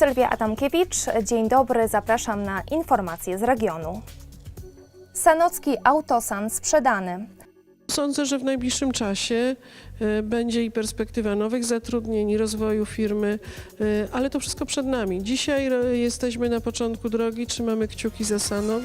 Sylwia Adamkiewicz, dzień dobry, zapraszam na informacje z regionu. Sanocki Autosan sprzedany. Sądzę, że w najbliższym czasie e, będzie i perspektywa nowych zatrudnień, i rozwoju firmy, e, ale to wszystko przed nami. Dzisiaj e, jesteśmy na początku drogi, trzymamy kciuki za Sanok.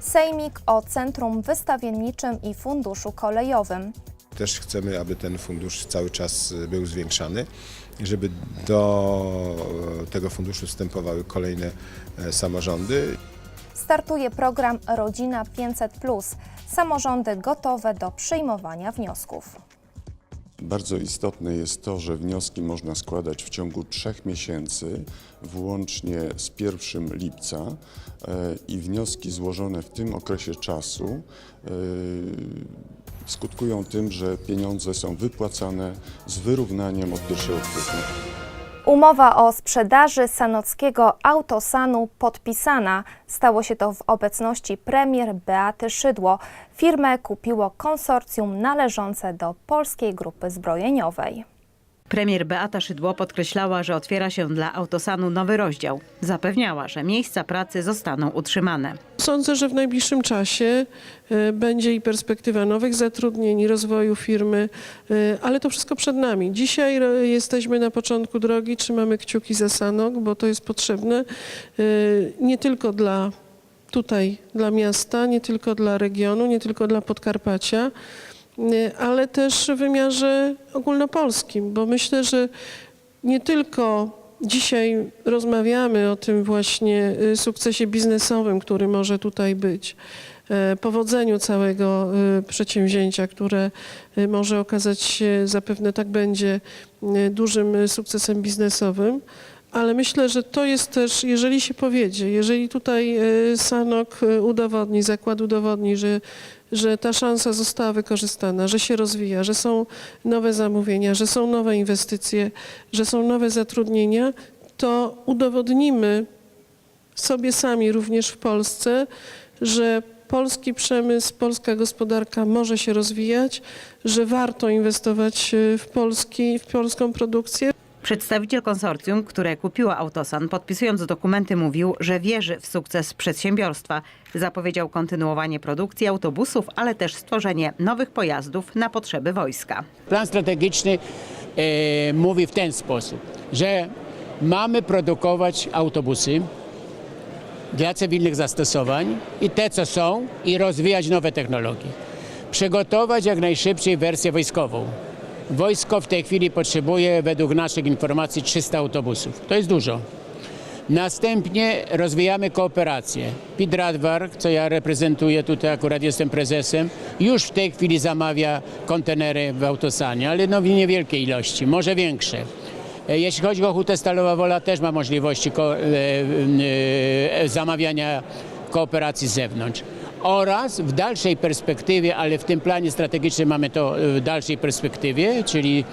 Sejmik o Centrum Wystawienniczym i Funduszu Kolejowym. Też chcemy, aby ten fundusz cały czas y, był zwiększany, żeby do tego funduszu wstępowały kolejne e, samorządy. Startuje program Rodzina 500. Samorządy gotowe do przyjmowania wniosków. Bardzo istotne jest to, że wnioski można składać w ciągu trzech miesięcy, włącznie z 1 lipca e, i wnioski złożone w tym okresie czasu e, skutkują tym, że pieniądze są wypłacane z wyrównaniem od 1 kwietnia. Umowa o sprzedaży sanockiego Autosanu podpisana. Stało się to w obecności premier Beaty Szydło. Firmę kupiło konsorcjum należące do Polskiej Grupy Zbrojeniowej. Premier Beata Szydło podkreślała, że otwiera się dla Autosanu nowy rozdział. Zapewniała, że miejsca pracy zostaną utrzymane. Sądzę, że w najbliższym czasie e, będzie i perspektywa nowych zatrudnień, i rozwoju firmy, e, ale to wszystko przed nami. Dzisiaj e, jesteśmy na początku drogi, trzymamy kciuki za Sanok, bo to jest potrzebne nie tylko dla tutaj, dla miasta, nie tylko dla regionu, nie tylko dla Podkarpacia, ale też w wymiarze ogólnopolskim, bo myślę, że nie tylko dzisiaj rozmawiamy o tym właśnie y, sukcesie biznesowym, który może tutaj być, e, powodzeniu całego y, przedsięwzięcia, które y, może okazać się, zapewne tak będzie, y, dużym y, sukcesem biznesowym. Ale myślę, że to jest też, jeżeli się powiedzie, jeżeli tutaj y, Sanok y, udowodni, zakład udowodni, że, że ta szansa została wykorzystana, że się rozwija, że są nowe zamówienia, że są nowe inwestycje, że są nowe zatrudnienia, to udowodnimy sobie sami również w Polsce, że polski przemysł, polska gospodarka może się rozwijać, że warto inwestować w, polski, w polską produkcję. Przedstawiciel konsorcjum, które kupiło Autosan, podpisując dokumenty, mówił, że wierzy w sukces przedsiębiorstwa. Zapowiedział kontynuowanie produkcji autobusów, ale też stworzenie nowych pojazdów na potrzeby wojska. Plan strategiczny e, mówi w ten sposób, że mamy produkować autobusy dla cywilnych zastosowań i te, co są, i rozwijać nowe technologie. Przygotować jak najszybciej wersję wojskową. Wojsko w tej chwili potrzebuje, według naszych informacji, 300 autobusów. To jest dużo. Następnie rozwijamy kooperację. Pit Radwar, co ja reprezentuję tutaj, akurat jestem prezesem, już w tej chwili zamawia kontenery w Autosanie, ale no w niewielkiej ilości, może większe. E, Jeśli chodzi o Hutę Stalowa Wola, też ma możliwości e, e, zamawiania kooperacji z zewnątrz. Oraz w dalszej perspektywie, ale w tym planie strategicznym mamy to e, w dalszej perspektywie, czyli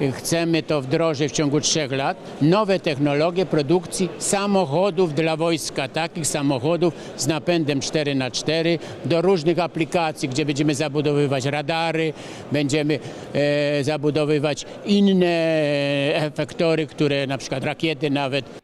e, chcemy to wdrożyć w ciągu trzech lat, nowe technologie produkcji samochodów dla wojska, takich samochodów z napędem 4x4 do różnych aplikacji, gdzie będziemy zabudowywać radary, będziemy e, zabudowywać inne efektory, które na przykład rakiety nawet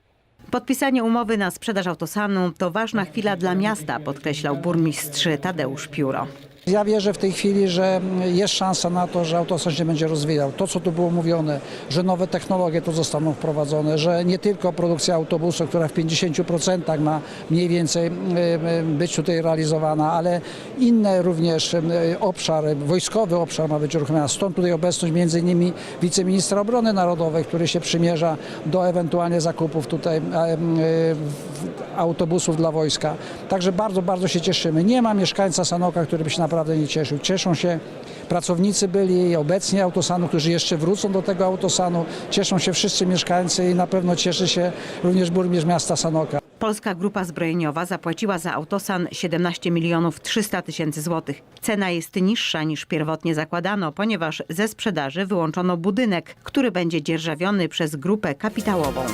Podpisanie umowy na sprzedaż Autosanu to ważna chwila dla miasta, podkreślał burmistrz Tadeusz Pióro. Ja wierzę w tej chwili, że jest szansa na to, że autosan się będzie rozwijał. To, co tu było mówione, że nowe technologie tu zostaną wprowadzone, że nie tylko produkcja autobusu, która w 50% ma mniej więcej być tutaj realizowana, ale inne również obszar, wojskowy obszar ma być uruchomiony. Stąd tutaj obecność między innymi wiceministra obrony narodowej, który się przymierza do ewentualnie zakupów tutaj autobusów dla wojska. Także bardzo, bardzo się cieszymy. Nie ma mieszkańca Sanoka, który by się naprawdę nie cieszył. Cieszą się pracownicy byli obecni Autosanu, którzy jeszcze wrócą do tego Autosanu. Cieszą się wszyscy mieszkańcy i na pewno cieszy się również burmistrz miasta Sanoka. Polska Grupa Zbrojeniowa zapłaciła za Autosan 17 milionów 300 tysięcy złotych. Cena jest niższa niż pierwotnie zakładano, ponieważ ze sprzedaży wyłączono budynek, który będzie dzierżawiony przez grupę kapitałową.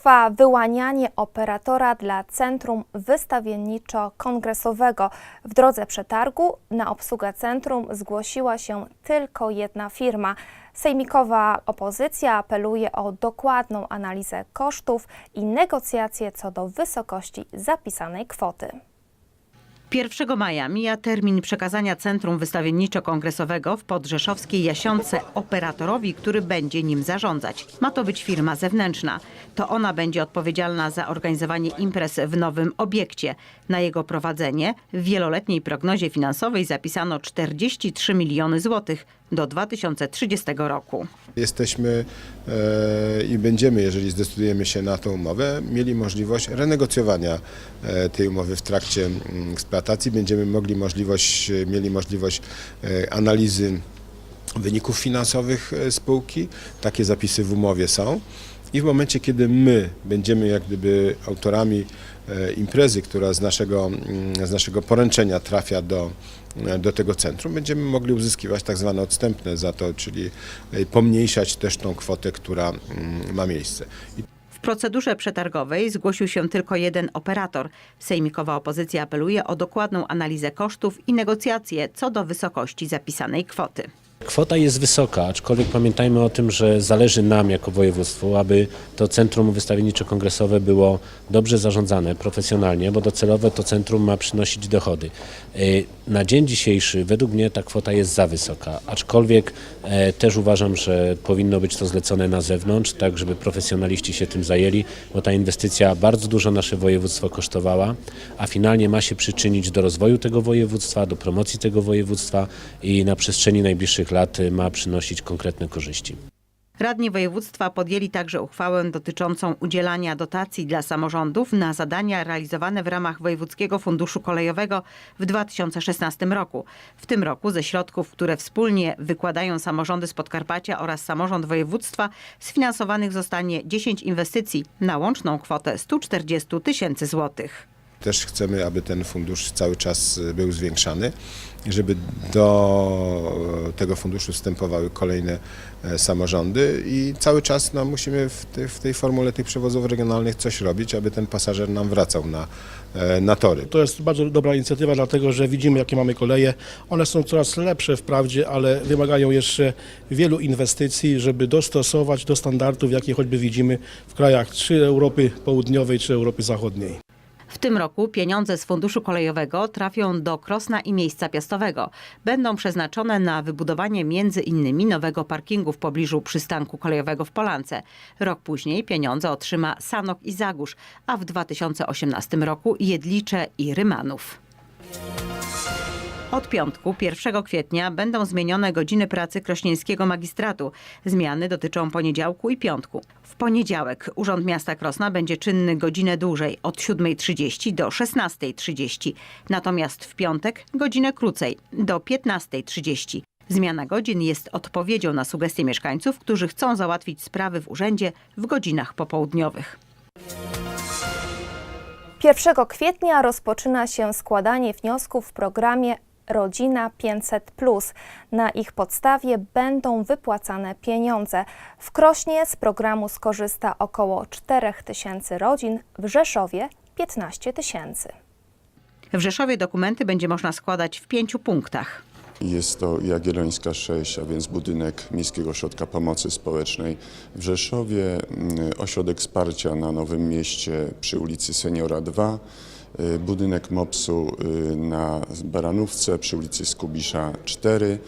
Trwa wyłanianie operatora dla Centrum Wystawienniczo-Kongresowego. W drodze przetargu na obsługę centrum zgłosiła się tylko jedna firma. Sejmikowa opozycja apeluje o dokładną analizę kosztów i negocjacje co do wysokości zapisanej kwoty. 1 maja mija termin przekazania Centrum Wystawienniczo-Kongresowego w podrzeszowskiej Jasionce operatorowi, który będzie nim zarządzać. Ma to być firma zewnętrzna. To ona będzie odpowiedzialna za organizowanie imprez w nowym obiekcie. Na jego prowadzenie w wieloletniej prognozie finansowej zapisano 43 miliony złotych do 2030 roku. Jesteśmy e, i będziemy, jeżeli zdecydujemy się na tą umowę, mieli możliwość renegocjowania e, tej umowy w trakcie mm, eksploatacji. Będziemy mogli możliwość, mieli możliwość e, analizy wyników finansowych e, spółki. Takie zapisy w umowie są. I w momencie, kiedy my będziemy jak gdyby autorami imprezy, która z naszego, mm, z naszego poręczenia trafia do, e, do tego centrum, będziemy mogli uzyskiwać tak zwane odstępne za to, czyli e, pomniejszać też tą kwotę, która mm, ma miejsce. W procedurze przetargowej zgłosił się tylko jeden operator. Sejmikowa opozycja apeluje o dokładną analizę kosztów i negocjacje co do wysokości zapisanej kwoty. Kwota jest wysoka, aczkolwiek pamiętajmy o tym, że zależy nam jako województwu, aby to centrum wystawienniczo-kongresowe było dobrze zarządzane, profesjonalnie, bo docelowo to centrum ma przynosić dochody. Y, Na dzień dzisiejszy według mnie ta kwota jest za wysoka, aczkolwiek e, też uważam, że powinno być to zlecone na zewnątrz, tak żeby profesjonaliści się tym zajęli, bo ta inwestycja bardzo dużo nasze województwo kosztowała, a finalnie ma się przyczynić do rozwoju tego województwa, do promocji tego województwa i na przestrzeni najbliższych lat y, ma przynosić konkretne korzyści. Radni województwa podjęli także uchwałę dotyczącą udzielania dotacji dla samorządów na zadania realizowane w ramach Wojewódzkiego Funduszu Kolejowego w 2016 roku. W tym roku ze środków, które wspólnie wykładają samorządy z Podkarpacia oraz samorząd województwa, sfinansowanych zostanie 10 inwestycji na łączną kwotę 140 tysięcy złotych. Też chcemy, aby ten fundusz cały czas y, był zwiększany, żeby do tego funduszu wstępowały kolejne e, samorządy i cały czas no, musimy w tej, w tej formule tych przewozów regionalnych coś robić, aby ten pasażer nam wracał na, na tory. To jest bardzo dobra inicjatywa, dlatego że widzimy, jakie mamy koleje. One są coraz lepsze wprawdzie, ale wymagają jeszcze wielu inwestycji, żeby dostosować do standardów, jakie choćby widzimy w krajach czy Europy Południowej, czy Europy Zachodniej. Tym roku pieniądze z Funduszu Kolejowego trafią do Krosna i Miejsca Piastowego. Będą przeznaczone na wybudowanie między innymi nowego parkingu w pobliżu przystanku kolejowego w Polance. Rok później pieniądze otrzyma Sanok i Zagórz, a w 2018 roku Jedlicze i Rymanów. Od piątku, 1 kwietnia, będą zmienione godziny pracy krośnieńskiego magistratu. Zmiany dotyczą poniedziałku i piątku. W poniedziałek Urząd Miasta Krosna będzie czynny godzinę dłużej, od 7.30 do 16.30. Natomiast w piątek godzinę krócej, do 15.30. Zmiana godzin jest odpowiedzią na sugestie mieszkańców, którzy chcą załatwić sprawy w urzędzie w godzinach popołudniowych. 1 kwietnia rozpoczyna się składanie wniosków w programie Rodzina 500. Na ich podstawie będą wypłacane pieniądze. W Krośnie z programu skorzysta około 4 tysięcy rodzin, w Rzeszowie 15 tysięcy. W Rzeszowie dokumenty będzie można składać w pięciu punktach. Jest to Jagiellońska 6, a więc budynek Miejskiego Ośrodka Pomocy Społecznej. W Rzeszowie mm, ośrodek wsparcia na Nowym Mieście przy ulicy Seniora 2, y, budynek MOPS-u y, na Baranówce przy ulicy Skubisza 4,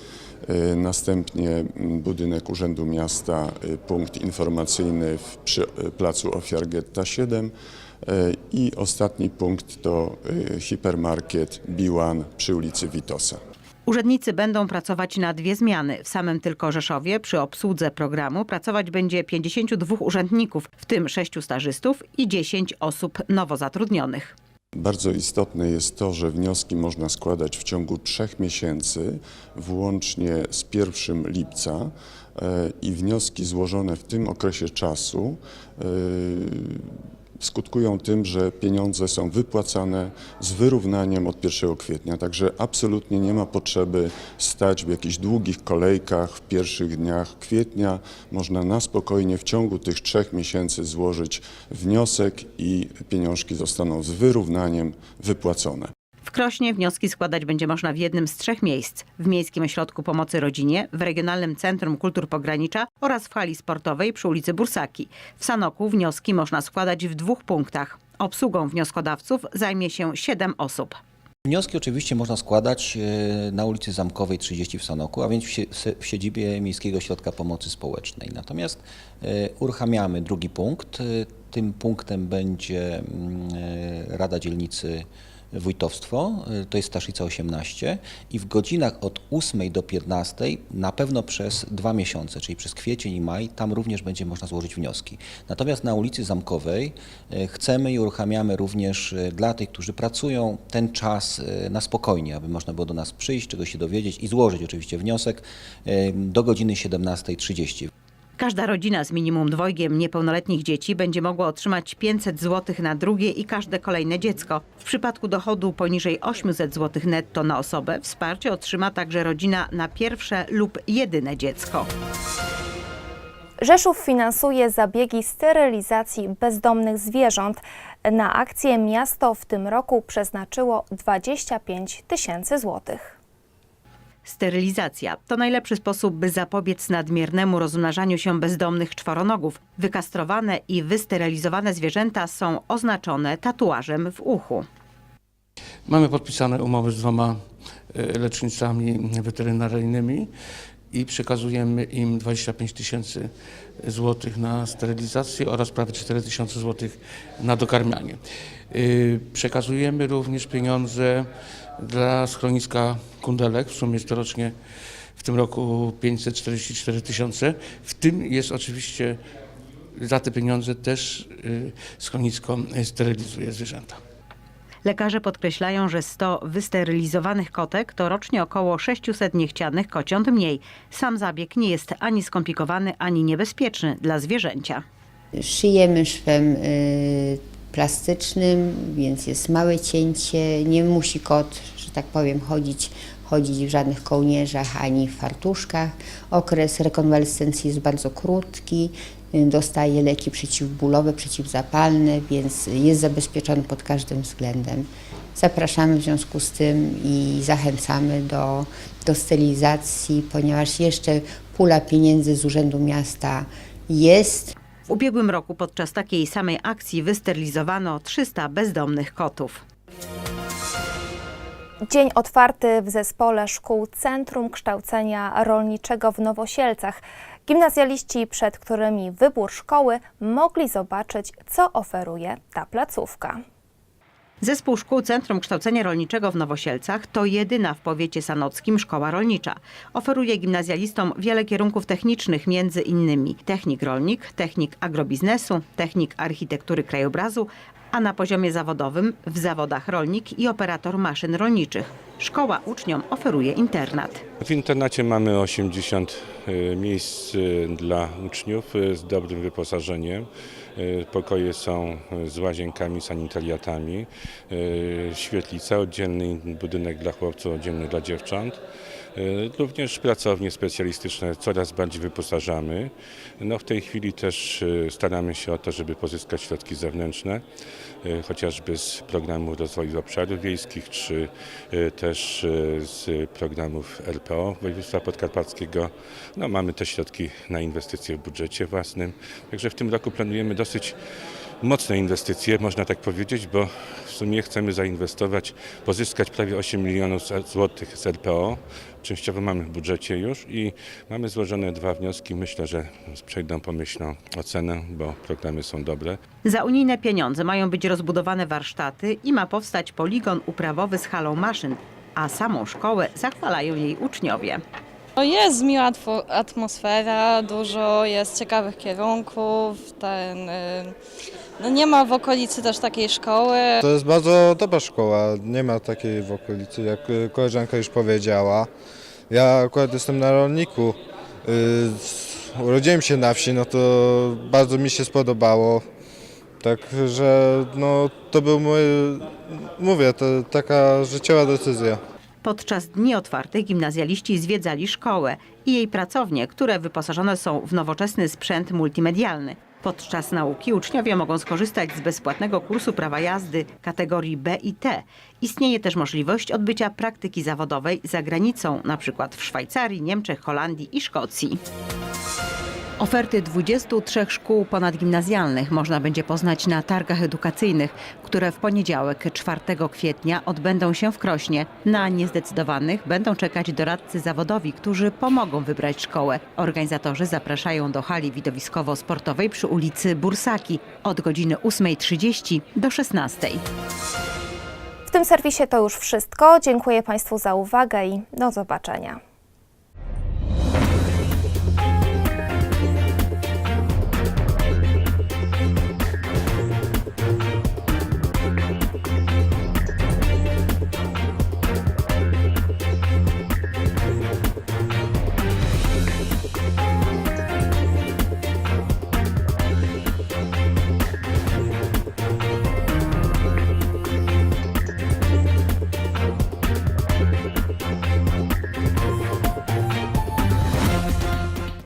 y, następnie mm, budynek Urzędu Miasta, y, punkt informacyjny przy y, Placu Ofiar Getta 7 y, i ostatni punkt to y, hipermarket Biłan przy ulicy Witosa. Urzędnicy będą pracować na dwie zmiany. W samym tylko Rzeszowie przy obsłudze programu pracować będzie 52 urzędników, w tym 6 stażystów i 10 osób nowo zatrudnionych. Bardzo istotne jest to, że wnioski można składać w ciągu trzech miesięcy, włącznie z 1 lipca e, i wnioski złożone w tym okresie czasu e, skutkują tym, że pieniądze są wypłacane z wyrównaniem od 1 kwietnia. Także absolutnie nie ma potrzeby stać w jakichś długich kolejkach w pierwszych dniach kwietnia. Można na spokojnie w ciągu tych trzech miesięcy złożyć wniosek i pieniążki zostaną z wyrównaniem wypłacone. W Krośnie wnioski składać będzie można w jednym z trzech miejsc. W Miejskim Ośrodku Pomocy Rodzinie, w Regionalnym Centrum Kultur Pogranicza oraz w hali sportowej przy ulicy Bursaki. W Sanoku wnioski można składać w dwóch punktach. Obsługą wnioskodawców zajmie się siedem osób. Wnioski oczywiście można składać e, na ulicy Zamkowej 30 w Sanoku, a więc w siedzibie Miejskiego Ośrodka Pomocy Społecznej. Natomiast e, uruchamiamy drugi punkt. E, Tym punktem będzie mm, Rada Dzielnicy Wójtowstwo, e, to jest Staszica 18 i w godzinach od 8 do 15 na pewno przez dwa miesiące, czyli przez kwiecień i maj, tam również będzie można złożyć wnioski. Natomiast na ulicy Zamkowej e, chcemy i uruchamiamy również e, dla tych, którzy pracują, ten czas na spokojnie, aby można było do nas przyjść, czegoś się dowiedzieć i złożyć oczywiście wniosek do godziny 17.30. Każda rodzina z minimum dwojgiem niepełnoletnich dzieci będzie mogła otrzymać 500 zł na drugie i każde kolejne dziecko. W przypadku dochodu poniżej 800 zł netto na osobę wsparcie otrzyma także rodzina na pierwsze lub jedyne dziecko. Rzeszów finansuje zabiegi sterylizacji bezdomnych zwierząt. Na akcję miasto w tym roku przeznaczyło 25 tysięcy złotych. Sterylizacja to najlepszy sposób, by zapobiec nadmiernemu rozmnażaniu się bezdomnych czworonogów. Wykastrowane i wysterylizowane zwierzęta są oznaczone tatuażem w uchu. Mamy podpisane umowy z dwoma e, lecznicami weterynaryjnymi i przekazujemy im 25 tysięcy złotych na sterylizację oraz prawie 4 tysiące złotych na dokarmianie. Y, Przekazujemy również pieniądze dla schroniska Kundelek, w sumie jest to rocznie w tym roku 544 tysiące. W tym jest oczywiście za te pieniądze też y, schronisko sterylizuje zwierzęta. Lekarze podkreślają, że 100 wysterylizowanych kotek to rocznie około 600 niechcianych kociąt mniej. Sam zabieg nie jest ani skomplikowany, ani niebezpieczny dla zwierzęcia. Szyjemy szwem y, plastycznym, więc jest małe cięcie. Nie musi kot, że tak powiem, chodzić, chodzić w żadnych kołnierzach ani w fartuszkach. Okres rekonwalescencji jest bardzo krótki. y, Dostaje leki przeciwbólowe, przeciwzapalne, więc jest zabezpieczony pod każdym względem. Zapraszamy w związku z tym i zachęcamy do, do sterylizacji, ponieważ jeszcze pula pieniędzy z Urzędu Miasta jest. W ubiegłym roku podczas takiej samej akcji wysterylizowano 300 bezdomnych kotów. Dzień otwarty w zespole szkół Centrum Kształcenia Rolniczego w Nowosielcach. Gimnazjaliści, przed którymi wybór szkoły, mogli zobaczyć, co oferuje ta placówka. Zespół Szkół Centrum Kształcenia Rolniczego w Nowosielcach to jedyna w powiecie sanockim szkoła rolnicza. Oferuje gimnazjalistom wiele kierunków technicznych, między innymi technik rolnik, technik agrobiznesu, technik architektury krajobrazu, a na poziomie zawodowym w zawodach rolnik i operator maszyn rolniczych. Szkoła uczniom oferuje internat. W internacie mamy 80 y, miejsc y, dla uczniów y, z dobrym wyposażeniem. Y, Pokoje są y, z łazienkami, sanitariatami, y, świetlica, oddzielny budynek dla chłopców, oddzielny dla dziewcząt. Y, Również pracownie specjalistyczne coraz bardziej wyposażamy. No w tej chwili też y, staramy się o to, żeby pozyskać środki zewnętrzne, y, chociażby z programu rozwoju obszarów wiejskich, czy też z programów RPO województwa podkarpackiego. No, mamy te środki na inwestycje w budżecie własnym. Także w tym roku planujemy dosyć mocne inwestycje, można tak powiedzieć, bo w sumie chcemy zainwestować, pozyskać prawie 8 milionów złotych z RPO. Częściowo mamy w budżecie już i mamy złożone dwa wnioski. Myślę, że przejdą pomyślną ocenę, bo programy są dobre. Za unijne pieniądze mają być rozbudowane warsztaty i ma powstać poligon uprawowy z halą maszyn, a samą szkołę zachwalają jej uczniowie. No jest miła atmosfera, dużo jest ciekawych kierunków. Ten, y, no nie ma w okolicy też takiej szkoły. To jest bardzo dobra szkoła, nie ma takiej w okolicy, jak y, koleżanka już powiedziała. Ja akurat jestem na rolniku, y, urodziłem się na wsi, no to bardzo mi się spodobało. Tak, że no, to był mój, mówię, to taka życiowa decyzja. Podczas dni otwartych gimnazjaliści zwiedzali szkołę i jej pracownie, które wyposażone są w nowoczesny sprzęt multimedialny. Podczas nauki uczniowie mogą skorzystać z bezpłatnego kursu prawa jazdy kategorii B i T. Istnieje też możliwość odbycia praktyki zawodowej za granicą, przykład w Szwajcarii, Niemczech, Holandii i Szkocji. Oferty 23 szkół ponadgimnazjalnych można będzie poznać na targach edukacyjnych, które w poniedziałek 4 kwietnia odbędą się w Krośnie. Na niezdecydowanych będą czekać doradcy zawodowi, którzy pomogą wybrać szkołę. Organizatorzy zapraszają do hali widowiskowo-sportowej przy ulicy Bursaki od godziny 8.30 do 16.00. W tym serwisie to już wszystko. Dziękuję Państwu za uwagę i do zobaczenia.